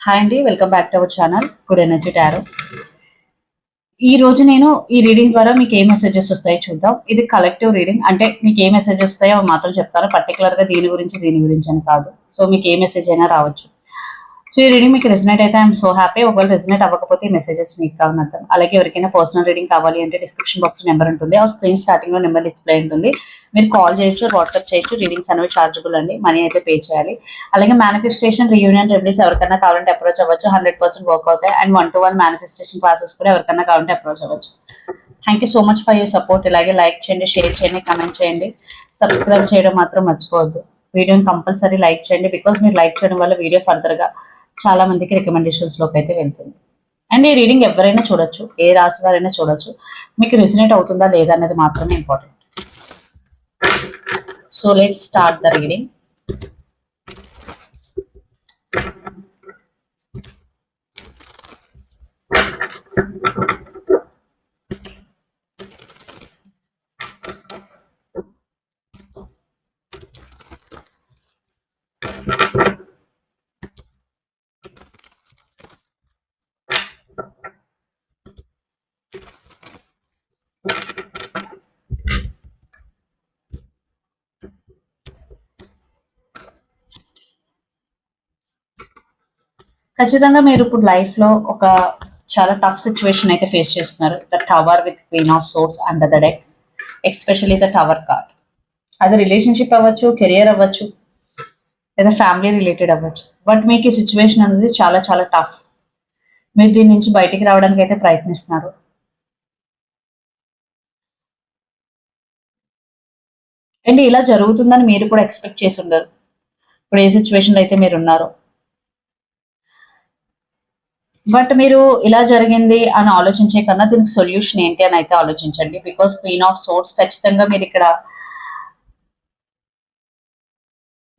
Hi అండి welcome back to our channel good energy tarot ఈ రోజు నేను ఈ రీడింగ్ ద్వారా మీకు ఏ మెసేజెస్ వస్తాయో చూద్దాం. ఇది కలెక్టివ్ రీడింగ్ అంటే మీకు ఏ మెసేజ్ వస్తాయో అవి మాత్రం చెప్తారా పర్టికులర్గా దీని గురించి దీని గురించి అని కాదు. సో మీకు ఏ మెసేజ్ అయినా రావచ్చు. సో ఈ రీడింగ్ మీకు రెసినేట్ అయితే ఐఎమ్ సో హ్యాపీ ఒకవేళ రెసినేట్ అవ్వకపోతే ఈ మెసేజెస్ మీకు కావాలి అలాగే ఎవరికైనా పర్సనల్ రీడింగ్ కావాలి అంటే డిస్క్రిప్షన్ బాక్స్ నెంబర్ ఉంటుంది. ఆ స్క్రీన్ స్టార్టింగ్లో నెంబర్ డిస్ప్లే ఉంటుంది. మీరు కాల్ చేయొచ్చు వాట్సాప్ చేయొచ్చు రీడింగ్స్ అనేవి చార్జబుల్ అండి. మనీ అయితే పే చేయాలి. అలాగే మేనిఫెస్టేషన్ రీయూనియన్ రెమెడీస్ ఎవరికైనా కావాలంటే అప్రోచ్ అవ్వచ్చు. హండ్రెడ్ పర్సెంట్ వర్క్ అవుతాయి. And one to one manifestation classes కూడా ఎవరికైనా కావాలంటే అప్రోచ్ అవ్వచ్చు. Thank you so much for your support ఇలాగే లైక్ చేయండి షేర్ చేయండి కమెంట్ చేయండి. సబ్స్క్రైబ్ చేయడం మాత్రం మర్చిపోవద్దు. వీడియోని కంపల్సరీ లైక్ చేయండి బికాస్ మీరు లైక్ చేయడం వల్ల వీడియో ఫర్దర్గా చాలా మందికి రికమెండేషన్స్లోకి అయితే వెళ్తుంది. అండ్ ఈ రీడింగ్ ఎవరైనా చూడొచ్చు ఏ రాశి వారైనా చూడొచ్చు. మీకు రిజనేట్ అవుతుందా లేదా అనేది మాత్రమే important so let start the reading ఖచ్చితంగా మీరు ఇప్పుడు లైఫ్లో ఒక చాలా టఫ్ సిచ్యువేషన్ అయితే ఫేస్ చేస్తున్నారు. The tower with queen of swords under the deck especially the tower card అది రిలేషన్షిప్ అవ్వచ్చు కెరియర్ అవ్వచ్చు లేదా ఫ్యామిలీ రిలేటెడ్ అవ్వచ్చు. బట్ మీకు ఈ సిచ్యువేషన్ అనేది చాలా చాలా టఫ్ మీరు దీని నుంచి బయటికి రావడానికి అయితే ప్రయత్నిస్తున్నారు. అండ్ ఇలా జరుగుతుందని మీరు కూడా ఎక్స్పెక్ట్ చేసి ఉండరు. ఇప్పుడు ఏ సిచ్యువేషన్లో అయితే మీరు ఉన్నారో. బట్ మీరు ఇలా జరిగింది అని ఆలోచించే కన్నా దీనికి సొల్యూషన్ ఏంటి అని అయితే ఆలోచించండి. బికాస్ క్వీన్ ఆఫ్ సోర్స్ ఖచ్చితంగా మీరు ఇక్కడ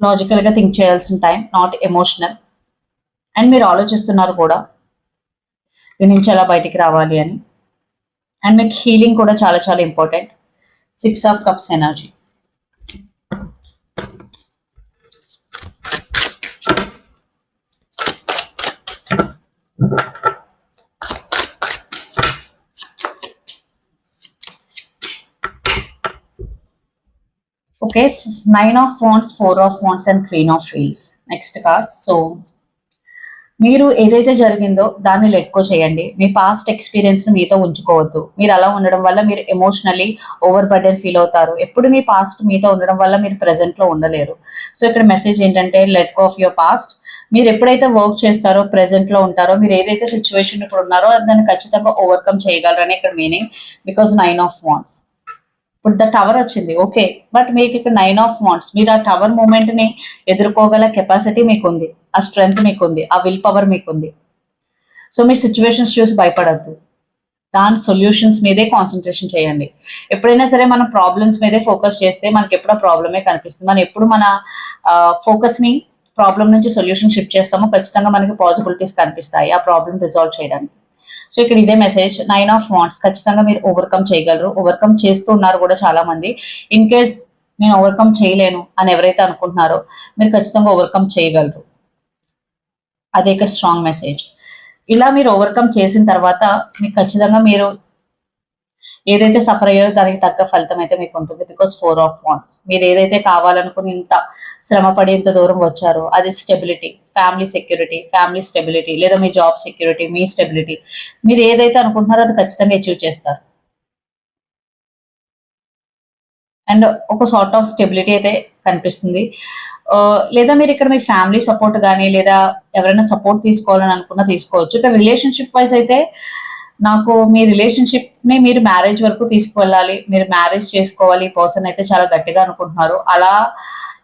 లాజికల్గా థింక్ చేయాల్సిన టైం నాట్ ఎమోషనల్ అండ్ మీరు ఆలోచిస్తున్నారు కూడా దీని నుంచి ఎలా బయటికి రావాలి అని. అండ్ మీకు హీలింగ్ కూడా చాలా చాలా important six of cups energy Okay, nine of wands, four of wands and queen of wheels next card so మీరు ఏదైతే జరిగిందో దాన్ని లెట్కో చేయండి. మీ పాస్ట్ ఎక్స్పీరియన్స్ని మీతో ఉంచుకోవద్దు. మీరు అలా ఉండడం వల్ల మీరు ఎమోషనలీ ఓవర్ బర్డెన్ ఫీల్ అవుతారు. ఎప్పుడు మీ పాస్ట్ మీతో ఉండడం వల్ల మీరు ప్రెసెంట్లో ఉండలేరు. సో ఇక్కడ మెసేజ్ ఏంటంటే let go of your past మీరు ఎప్పుడైతే వర్క్ చేస్తారో ప్రజెంట్లో ఉంటారో మీరు ఏదైతే సిచ్యువేషన్ ఇప్పుడు ఉన్నారో దాన్ని ఖచ్చితంగా ఓవర్కమ్ చేయగలరని ఇక్కడ meaning because nine of wands ఇప్పుడు ద టవర్ వచ్చింది. ఓకే బట్ మీకు ఇక్కడ నైన్ ఆఫ్ వాంట్స్ మీరు ఆ టవర్ మూమెంట్ని ఎదుర్కోగల కెపాసిటీ మీకు ఉంది ఆ స్ట్రెంగ్త్ మీకు ఉంది ఆ విల్ పవర్ మీకు ఉంది సో మీ సిచ్యువేషన్స్ చూసి భయపడద్దు. దాని సొల్యూషన్స్ మీదే కాన్సన్ట్రేషన్ చేయండి. ఎప్పుడైనా సరే మనం ప్రాబ్లమ్స్ మీదే ఫోకస్ చేస్తే మనకి ఎప్పుడో ప్రాబ్లమే కనిపిస్తుంది. మనం ఎప్పుడు మన ఫోకస్ని ప్రాబ్లం నుంచి సొల్యూషన్ షిఫ్ట్ చేస్తామో ఖచ్చితంగా మనకి పాసిబిలిటీస్ కనిపిస్తాయి ఆ ప్రాబ్లం రిజాల్వ్ చేయడానికి. సో ఇక్కడ ఇదే మెసేజ్ నైన్ ఆఫ్ వాంట్స్ ఖచ్చితంగా మీరు ఓవర్కమ్ చేయగలరు. ఓవర్కమ్ చేస్తూ ఉన్నారు కూడా చాలా మంది ఇన్ కేస్ నేను ఓవర్కమ్ చేయలేను అని ఎవరైతే అనుకుంటున్నారో మీరు ఖచ్చితంగా ఓవర్కమ్ చేయగలరు. అదే ఇక్కడ స్ట్రాంగ్ మెసేజ్ ఇలా మీరు ఓవర్కమ్ చేసిన తర్వాత మీకు ఖచ్చితంగా మీరు ఏదైతే సఫర్ అయ్యారో దానికి తగ్గ ఫలితం అయితే మీకు ఉంటుంది. బికాస్ ఫోర్ ఆఫ్ వాన్స్ మీరు ఏదైతే కావాలనుకుని ఇంత శ్రమపడి ఇంత దూరం వచ్చారో అది stability family security family stability లేదా మీ జాబ్ సెక్యూరిటీ మీ స్టెబిలిటీ మీరు ఏదైతే అనుకుంటున్నారో అది ఖచ్చితంగా అచీవ్ చేస్తారు. అండ్ ఒక సార్ట్ ఆఫ్ స్టెబిలిటీ అయితే కనిపిస్తుంది. Uh, లేదా మీరు ఇక్కడ మీ ఫ్యామిలీ సపోర్ట్ కానీ లేదా ఎవరైనా సపోర్ట్ తీసుకోవాలని అనుకున్నా తీసుకోవచ్చు. ఇక్కడ రిలేషన్షిప్ వైజ్ అయితే నాకు మీ రిలేషన్షిప్ని మీరు మ్యారేజ్ వరకు తీసుకువెళ్ళాలి మీరు మ్యారేజ్ చేసుకోవాలి ఈ పర్సన్ అయితే చాలా గట్టిగా అనుకుంటున్నారు. అలా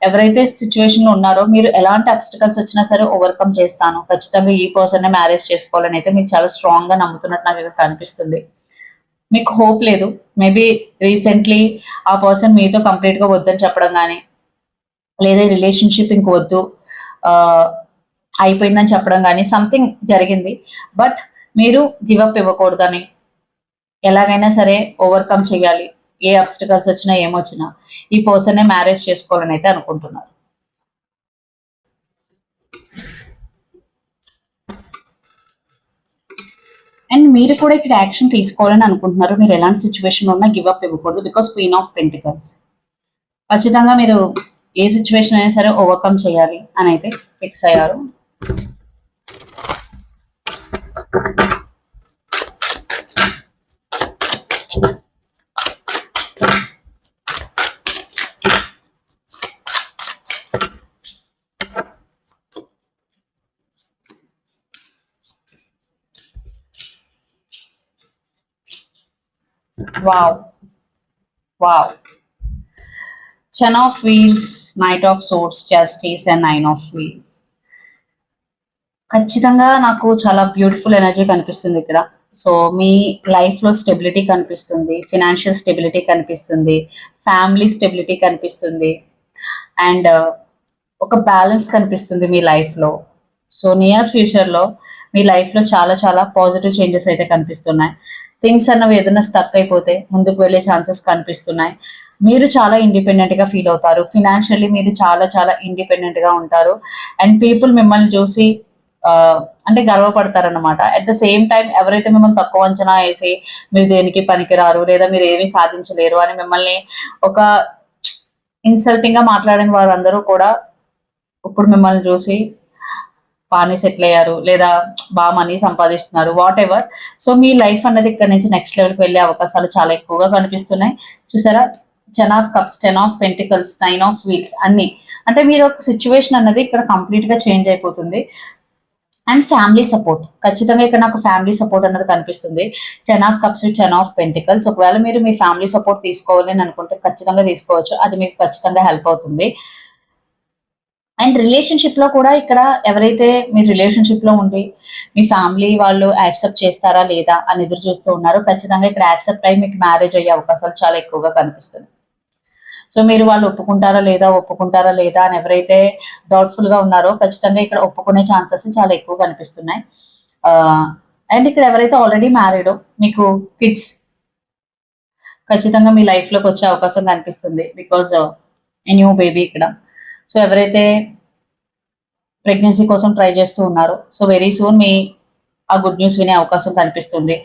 ఎవరైతే సిచ్యువేషన్లో ఉన్నారో మీరు ఎలాంటి అబ్స్టికల్స్ వచ్చినా సరే ఓవర్కమ్ చేస్తాను. ఖచ్చితంగా ఈ పర్సన్ మ్యారేజ్ చేసుకోవాలని అయితే మీరు చాలా స్ట్రాంగ్గా నమ్ముతున్నట్టు నాకు ఇక్కడ కనిపిస్తుంది. మీకు హోప్ లేదు. మేబీ రీసెంట్లీ ఆ పర్సన్ మీతో కంప్లీట్గా వద్దని చెప్పడం కానీ లేదా రిలేషన్షిప్ ఇంక వద్దు అయిపోయిందని చెప్పడం కానీ సంథింగ్ జరిగింది. బట్ మీరు గివప్ ఇవ్వకూడదని. ఎలాగైనా సరే ఓవర్కమ్ చేయాలి. ఏ అబ్స్టికల్స్ వచ్చినా ఏమొచ్చినా ఈ పర్సన్నే మ్యారేజ్ చేసుకోవాలని అయితే అనుకుంటున్నారు. అండ్ మీరు కూడా ఇక్కడ యాక్షన్ తీసుకోవాలని అనుకుంటున్నారు. మీరు ఎలాంటి సిచ్యువేషన్ ఉన్నా గివ్ అప్ ఇవ్వకూడదు బికాస్ క్వీన్ ఆఫ్ పెంటికల్స్ ఖచ్చితంగా మీరు ఏ సిచ్యువేషన్ అయినా సరే ఓవర్కమ్ చేయాలి అని అయితే ఫిక్స్ అయ్యారు. Wow. Wow. Ten of Wheels, Knight of Swords, Justice, and Nine of Wheels. ఖచ్చితంగా నాకు చాలా బ్యూటిఫుల్ ఎనర్జీ కనిపిస్తుంది ఇక్కడ. సో మీ లైఫ్లో స్టెబిలిటీ కనిపిస్తుంది ఫినాన్షియల్ స్టెబిలిటీ కనిపిస్తుంది ఫ్యామిలీ స్టెబిలిటీ కనిపిస్తుంది అండ్ uh, ఒక బ్యాలెన్స్ కనిపిస్తుంది మీ లైఫ్లో. సో నియర్ ఫ్యూచర్లో మీ లైఫ్లో చాలా చాలా పాజిటివ్ చేంజెస్ అయితే కనిపిస్తున్నాయి. థింగ్స్ అన్నవి ఏదైనా స్టక్ అయిపోతే ముందుకు వెళ్ళే ఛాన్సెస్ కనిపిస్తున్నాయి. మీరు చాలా ఇండిపెండెంట్గా ఫీల్ అవుతారు. ఫినాన్షియల్లీ మీరు చాలా చాలా ఇండిపెండెంట్గా ఉంటారు. అండ్ పీపుల్ మిమ్మల్ని చూసి అంటే గర్వపడతారన్నమాట. అట్ ద సేమ్ టైం ఎవరైతే మిమ్మల్ని తక్కువ అంచనా వేసి మీరు దేనికి పనికిరారు లేదా మీరు ఏమీ సాధించలేరు అని మిమ్మల్ని ఒక ఇన్సల్టింగ్గా మాట్లాడిన వారందరూ కూడా ఇప్పుడు మిమ్మల్ని చూసి బాగానే సెటిల్ అయ్యారు లేదా బాగా మనీ సంపాదిస్తున్నారు వాట్ ఎవర్ సో మీ లైఫ్ అన్నది ఇక్కడ నుంచి నెక్స్ట్ లెవెల్కి వెళ్ళే అవకాశాలు చాలా ఎక్కువగా కనిపిస్తున్నాయి. చూసారా? Ten of cups ten of pentacles nine of wheels అన్ని. అంటే మీరు ఒక సిచ్యువేషన్ అన్నది ఇక్కడ కంప్లీట్గా చేంజ్ అయిపోతుంది. And family support. ఖచ్చితంగా ఇక్కడ నాకు ఫ్యామిలీ సపోర్ట్ అన్నది కనిపిస్తుంది. Ten of cups ten of pentacles ఒకవేళ మీరు మీ ఫ్యామిలీ సపోర్ట్ తీసుకోవాలి అని అనుకుంటే ఖచ్చితంగా తీసుకోవచ్చు. అది మీకు ఖచ్చితంగా హెల్ప్ అవుతుంది. అండ్ రిలేషన్షిప్లో కూడా ఇక్కడ ఎవరైతే మీరు రిలేషన్షిప్లో ఉండి మీ ఫ్యామిలీ వాళ్ళు యాక్సెప్ట్ చేస్తారా లేదా అని ఎదురు చూస్తూ ఉన్నారో ఖచ్చితంగా ఇక్కడ యాక్సెప్ట్ అయ్యి మీకు మ్యారేజ్ అయ్యే అవకాశాలు చాలా ఎక్కువగా కనిపిస్తుంది సో మీరు వాళ్ళు ఒప్పుకుంటారా లేదా ఒప్పుకుంటారా లేదా అని ఎవరైతే డౌట్ఫుల్గా ఉన్నారో ఖచ్చితంగా ఇక్కడ ఒప్పుకునే ఛాన్సెస్ చాలా ఎక్కువ కనిపిస్తున్నాయి. అండ్ ఇక్కడ ఎవరైతే ఆల్రెడీ మ్యారీడో మీకు కిడ్స్ ఖచ్చితంగా మీ లైఫ్లోకి వచ్చే అవకాశం కనిపిస్తుంది బికాజ్ న్యూ బేబీ ఇక్కడ. సో ఎవరైతే ప్రెగ్నెన్సీ కోసం ట్రై చేస్తూ ఉన్నారో సో వెరీ సూన్ మీ ఆ గుడ్ న్యూస్ వినే అవకాశం కనిపిస్తుంది.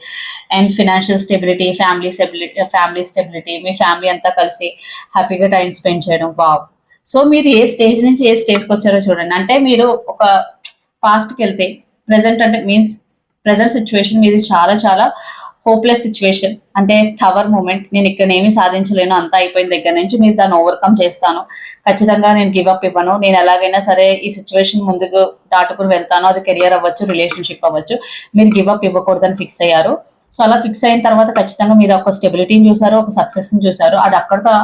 And financial stability family stability family stability me family అంతా కలిసి హ్యాపీగా టైం స్పెండ్ చేయడం వావ్ సో మీరు ఏ స్టేజ్ నుంచి ఏ స్టేజ్కి వచ్చారో చూడండి. అంటే మీరు ఒక పాస్ట్కి వెళ్తే ప్రజెంట్ అంటే మీన్స్ ప్రజెంట్ సిచ్యువేషన్ మీది చాలా చాలా హోప్లెస్ సిచ్యువేషన్ అంటే టవర్ మూమెంట్ నేను ఇక్కడ ఏమీ సాధించలేను. అంతా అయిపోయిన దగ్గర నుంచి మీరు దాన్ని ఓవర్కమ్ చేస్తాను. ఖచ్చితంగా నేను గివప్ ఇవ్వను. నేను ఎలాగైనా సరే ఈ సిచ్యువేషన్ ముందుకు దాటుకుని వెళ్తాను. అది కెరియర్ అవ్వచ్చు రిలేషన్షిప్ అవ్వచ్చు. మీరు గివ్ అప్ ఇవ్వకూడదని ఫిక్స్ అయ్యారు. సో అలా ఫిక్స్ అయిన తర్వాత ఖచ్చితంగా మీరు ఒక స్టెబిలిటీని చూసారు ఒక సక్సెస్ని చూసారు అది అక్కడితో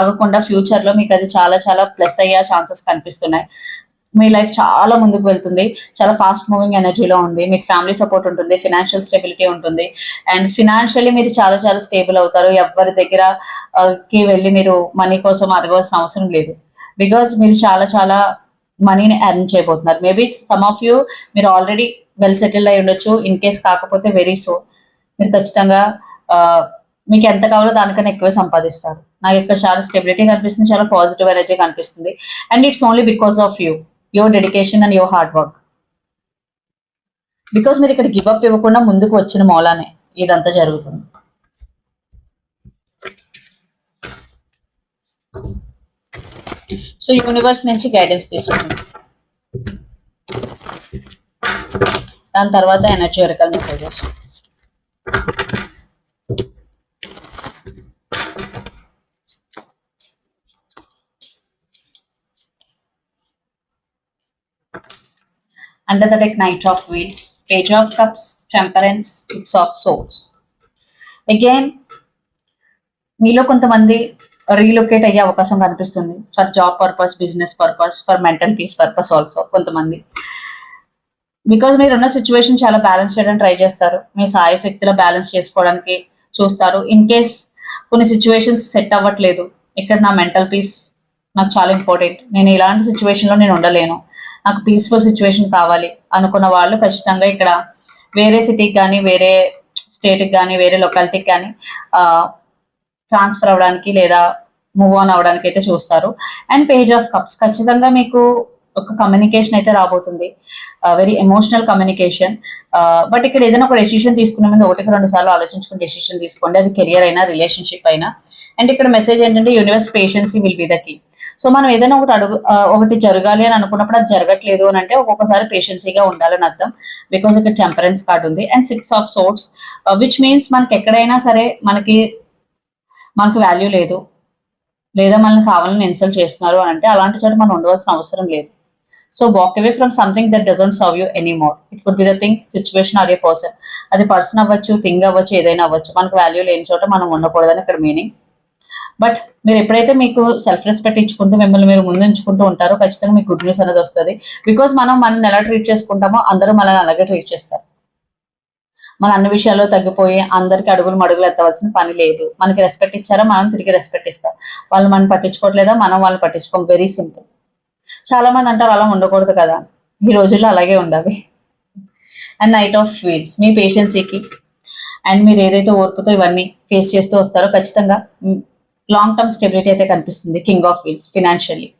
ఆగకుండా ఫ్యూచర్లో మీకు అది చాలా చాలా ప్లస్ అయ్యే ఛాన్సెస్ కనిపిస్తున్నాయి. మీ లైఫ్ చాలా ముందుకు వెళ్తుంది. చాలా ఫాస్ట్ మూవింగ్ ఎనర్జీలో ఉంది. మీకు ఫ్యామిలీ సపోర్ట్ ఉంటుంది ఫినాన్షియల్ స్టెబిలిటీ ఉంటుంది. అండ్ ఫినాన్షియలీ మీరు చాలా చాలా స్టేబుల్ అవుతారు. ఎవరి దగ్గర కి వెళ్ళి మీరు మనీ కోసం అడగవలసిన అవసరం లేదు. బికాస్ మీరు చాలా చాలా మనీని ఎర్న్ చేయబోతున్నారు. మేబీ సమ్ ఆఫ్ యూ మీరు ఆల్రెడీ వెల్ సెటిల్ అయి ఉండొచ్చు. ఇన్ కేస్ కాకపోతే వెరీ సో మీరు ఖచ్చితంగా మీకు ఎంత కావాలో దానికన్నా ఎక్కువే సంపాదిస్తారు. నాకు ఇక్కడ చాలా స్టెబిలిటీ కనిపిస్తుంది చాలా పాజిటివ్ ఎనర్జీ కనిపిస్తుంది. And it's only because of you your dedication and your hard work because మీరు ఇక్కడ గివ్ అప్ ఇవ్వకుండా ముందుకు వచ్చిన మూలానే ఇదంతా జరుగుతుంది. సో యూనివర్స్ నుంచి గైడెన్స్ తీసుకోండి దాని తర్వాత energy oracle messages under the deck knight of wheels page of cups temperance six of swords. Again మీలో కొంతమంది రీలొకేట్ అయ్యే అవకాశం కనిపిస్తుంది. For job purpose business purpose for mental peace purpose also కొంతమంది. బికాజ్ మీరు ఉన్న సిచ్యువేషన్ చాలా బ్యాలెన్స్ చేయడానికి ట్రై చేస్తారు. మీ సాయ శక్తిలో బ్యాలెన్స్ చేసుకోవడానికి చూస్తారు. ఇన్ కేస్ కొన్ని సిచ్యువేషన్స్ సెట్ అవ్వట్లేదు ఇక్కడ నా మెంటల్ పీస్ నాకు చాలా ఇంపార్టెంట్ నేను ఇలాంటి సిచ్యువేషన్లో నేను ఉండలేను. నాకు పీస్ఫుల్ సిచ్యువేషన్ కావాలి అనుకున్న వాళ్ళు ఖచ్చితంగా ఇక్కడ వేరే సిటీకి కానీ వేరే స్టేట్కి కానీ వేరే లొకాలిటీకి కానీ ట్రాన్స్ఫర్ అవ్వడానికి లేదా మూవ్ ఆన్ అవ్వడానికి అయితే చూస్తారు. అండ్ పేజ్ ఆఫ్ కప్స్ ఖచ్చితంగా మీకు ఒక కమ్యూనికేషన్ అయితే రాబోతుంది. వెరీ ఎమోషనల్ కమ్యూనికేషన్ బట్ ఇక్కడ ఏదైనా ఒక డెసిషన్ తీసుకునే ముందు ఒకటికి రెండు సార్లు ఆలోచించుకుని డెసిషన్ తీసుకోండి. అది కెరియర్ అయినా రిలేషన్షిప్ అయినా. అండ్ ఇక్కడ మెసేజ్ ఏంటంటే universe patience will be the key so మనం ఏదైనా ఒకటి అడుగు ఒకటి జరగాలి అని అనుకున్నప్పుడు అది జరగట్లేదు అని అంటే ఒక్కొక్కసారి పేషెన్సీగా ఉండాలని అర్థం. బికాస్ ఇక్కడ టెంపరెన్స్ కార్డ్ ఉంది. And six of swords which means మనకి ఎక్కడైనా సరే మనకి మనకు వాల్యూ లేదు. లేదా మనల్ని కావాలని ఇన్సల్ట్ చేస్తున్నారు అని అంటే అలాంటి చోట మనం ఉండవలసిన అవసరం లేదు. So walk away from something that doesn't serve you any more it could be the thing situation or a person అది పర్సన్ అవ్వచ్చు థింగ్ అవ్వచ్చు ఏదైనా అవ్వచ్చు. మనకు వాల్యూ లేని చోట మనం ఉండకూడదని ఇక్కడ మీనింగ్ బట్ మీరు ఎప్పుడైతే మీకు సెల్ఫ్ రెస్పెక్ట్ ఇచ్చుకుంటూ మిమ్మల్ని మీరు ముందు ఉంచుకుంటూ ఉంటారో ఖచ్చితంగా మీకు గుడ్ న్యూస్ అనేది వస్తుంది. బికాస్ మనం మనల్ని ఎలా ట్రీట్ చేసుకుంటామో అందరూ మనల్ని అలాగే ట్రీట్ చేస్తారు. మన అన్ని విషయాల్లో తగ్గిపోయి అందరికి అడుగులు మడుగులు ఎత్తవలసిన పని లేదు. మనకి రెస్పెక్ట్ ఇచ్చారా? మనం తిరిగి రెస్పెక్ట్ ఇస్తాం. వాళ్ళు మనం పట్టించుకోవట్లేదా? మనం వాళ్ళు పట్టించుకోం. వెరీ సింపుల్ చాలా మంది అంటారు అలా ఉండకూడదు కదా. ఈ రోజుల్లో అలాగే ఉండాలి. అండ్ నైట్ ఆఫ్ ఫీల్స్ మీ పేషెన్సీకి అండ్ మీరు ఏదైతే ఓర్పుతో ఇవన్నీ ఫేస్ చేస్తూ వస్తారో ఖచ్చితంగా లాంగ్ టర్మ్ స్టెబిలిటీ అయితే కనిపిస్తుంది king of wheels financially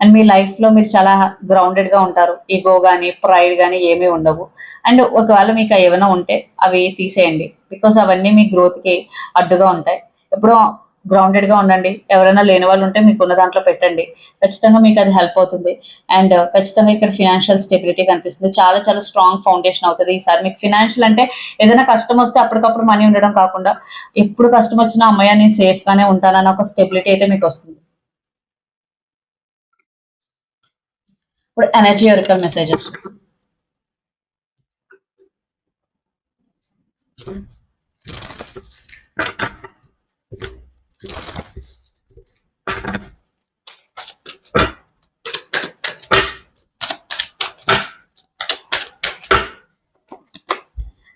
and మీ లైఫ్లో మీరు చాలా గ్రౌండెడ్గా ఉంటారు. ఈగో కానీ ప్రైడ్ కానీ ఏమీ ఉండవు. అండ్ ఒకవేళ మీకు ఏమైనా ఉంటే అవి తీసేయండి. బికాస్ అవన్నీ మీ గ్రోత్కి అడ్డుగా ఉంటాయి. ఎప్పుడో గ్రౌండెడ్గా ఉండండి. ఎవరైనా లేని వాళ్ళు ఉంటే మీకు ఉన్న దాంట్లో పెట్టండి. ఖచ్చితంగా మీకు అది హెల్ప్ అవుతుంది. అండ్ uh, ఖచ్చితంగా ఇక్కడ ఫినాన్షియల్ స్టెబిలిటీ కనిపిస్తుంది. చాలా చాలా స్ట్రాంగ్ ఫౌండేషన్ అవుతుంది. ఈసారి మీకు ఫినాన్షియల్ అంటే ఏదైనా కష్టం వస్తే అప్పటికప్పుడు మనీ ఉండడం కాకుండా ఎప్పుడు కష్టం వచ్చినా అమ్మాయి నేను సేఫ్ గానే ఉంటానన్న ఒక స్టెబిలిటీ అయితే మీకు వస్తుంది. ఇప్పుడు energy oracle messages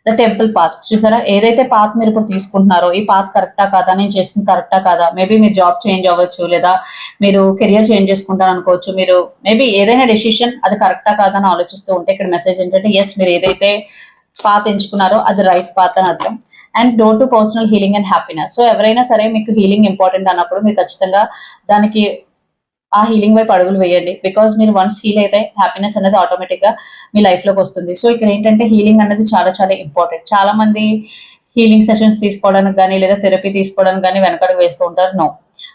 the temple path. చూసారా? ఏదైతే పాత్ మీరు ఇప్పుడు తీసుకుంటున్నారో ఈ పాత్ కరెక్టా కాదా? నేను చేస్తుంది కరెక్టా కాదా? మేబీ మీరు జాబ్ చేంజ్ అవ్వచ్చు లేదా మీరు కెరియర్ చేంజ్ చేసుకుంటారు అనుకోవచ్చు మీరు మేబీ ఏదైనా డెసిషన్ అది కరెక్టా కాదా అని ఆలోచిస్తూ ఉంటే ఇక్కడ మెసేజ్ ఏంటంటే ఎస్ మీరు ఏదైతే పాత్ ఎంచుకున్నారో అది రైట్ పాత్ అని అర్థం. And door to personal healing and happiness so ఎవరైనా సరే మీకు హీలింగ్ ఇంపార్టెంట్ అన్నప్పుడు మీరు ఖచ్చితంగా దానికి ఆ హీలింగ్ వైపు అడుగులు వేయండి. బికాస్ మీరు వన్స్ హీల్ అయితే హ్యాపీనెస్ అనేది ఆటోమేటిక్గా మీ లైఫ్లోకి వస్తుంది. సో ఇక్కడ ఏంటంటే హీలింగ్ అనేది చాలా చాలా ఇంపార్టెంట్ చాలా మంది హీలింగ్ సెషన్స్ తీసుకోవడానికి కానీ లేదా థెరపీ తీసుకోవడానికి కానీ వెనకడుగు వేస్తూ ఉంటారు. నో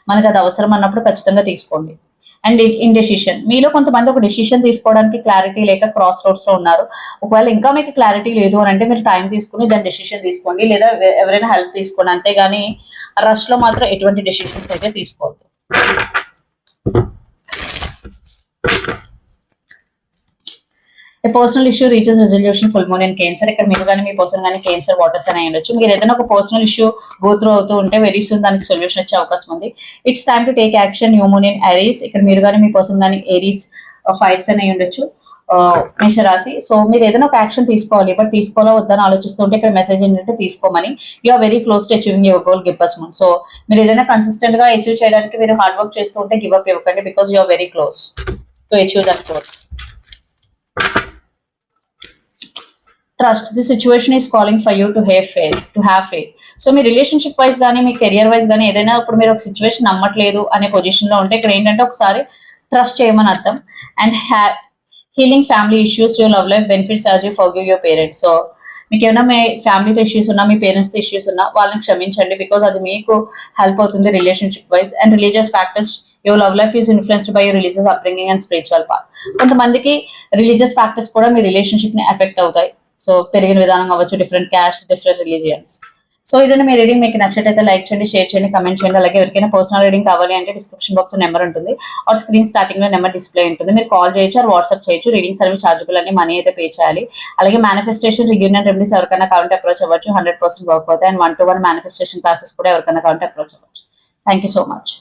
మనకి అది అవసరం అన్నప్పుడు ఖచ్చితంగా తీసుకోండి. అండ్ ఇన్ డెసిషన్ మీలో కొంతమంది ఒక డెసిషన్ తీసుకోవడానికి క్లారిటీ లేక క్రాస్ రోడ్స్లో ఉన్నారు. ఒకవేళ ఇంకా మీకు క్లారిటీ లేదు అని అంటే మీరు టైం తీసుకుని దాని డెసిషన్ తీసుకోండి. లేదా ఎవరైనా హెల్ప్ తీసుకోండి. అంతేగాని రష్లో మాత్రం ఎటువంటి డెసిషన్స్ అయితే తీసుకోవద్దు. A personal issue reaches resolution full moon and cancer ఇక్కడ మీరు కానీ మీ పర్సన్ కానీ క్యాన్సర్ వాటర్స్ అని ఉండొచ్చు. మీరు ఏదైనా ఒక పర్సనల్ ఇష్యూ గో త్రూ అవుతూ ఉంటే వెరీ సూన్ దానికి సొల్యూషన్ వచ్చే అవకాశం ఉంది. It's time to take action new moon in Aries ఇక్కడ మీరు కానీ మీ పర్సన్ కానీ ఏరీస్ ఫైర్స్ అని ఉండొచ్చు. మేషరాశి. సో మీరు ఏదైనా ఒక యాక్షన్ తీసుకోవాలి. బట్ తీసుకోవాలో వద్దని ఆలోచిస్తుంటే ఇక్కడ మెసేజ్ ఏంటంటే తీసుకోమని. You are very close to achieving your goal gibbous moon so మీరు ఏదైనా కన్సిస్టెంట్గా అచీవ్ చేయడానికి మీరు హార్డ్ వర్క్ చేస్తూ ఉంటే గివ్ అప్ ఇవ్వకండి. Because you are very close to achieve that goal. Trust the situation is calling for you to have fail to have fail so me relationship wise కానీ మీ career wise కానీ ఏదైనా ఇప్పుడు మీరు ఒక సిచ్యువేషన్ నమ్మట్లేదు అనే పొజిషన్లో ఉంటే ఇక్కడ ఏంటంటే ఒకసారి ట్రస్ట్ చేయమని అర్థం. అండ్ హ్యా healing family issues your love life benefits as you for your parents so మీకు ఏమైనా మీ ఫ్యామిలీతో ఇష్యూస్ ఉన్నా మీ పేరెంట్స్తో ఇష్యూస్ ఉన్నా వాళ్ళని క్షమించండి బికాస్ అది మీకు హెల్ప్ అవుతుంది relationship wise and religious factors your love life is influenced by your religious upbringing and spiritual part కొంతమందికి రిలీజియస్ ఫ్యాక్టర్స్ కూడా మీ రిలేషన్షిప్ని ఎఫెక్ట్ అవుతాయి. సో పెరిగిన విధానం అవ్వచ్చు different caste different religions so ఇదండి మీ రీడింగ్ మీకు నచ్చినట్టయితే లైక్ చేయండి షేర్ చేయండి కమెంట్ చేయండి. అలాగే ఎవరికైనా పర్సనల్ రీడింగ్ కావాలి అంటే డిస్క్రిప్షన్ బాక్స్ నెంబర్ ఉంటుంది. ఆర్ స్క్రీన్ స్టార్టింగ్లో నెంబర్ డిస్ప్లే ఉంటుంది. మీరు కాల్ చేయొచ్చు ఆర్ వాట్సాప్ చేయొచ్చు. రీడింగ్ సర్వీస్ చార్జబుల్ అని మనీ అయితే పే చేయాలి. అలాగే మేనిఫెస్టేషన్ రిగ్యూనర్ రెమెడీస్ ఎవరికైనా కావాలంటే అప్రోచ్ అవ్వచ్చు. హండ్రెడ్ పర్సెంట్ వర్క్ అవుతాయి. And one to one manifestation classes కూడా ఎవరికైనా కావాలంటే అప్రోచ్ అవ్వచ్చు. Thank you so much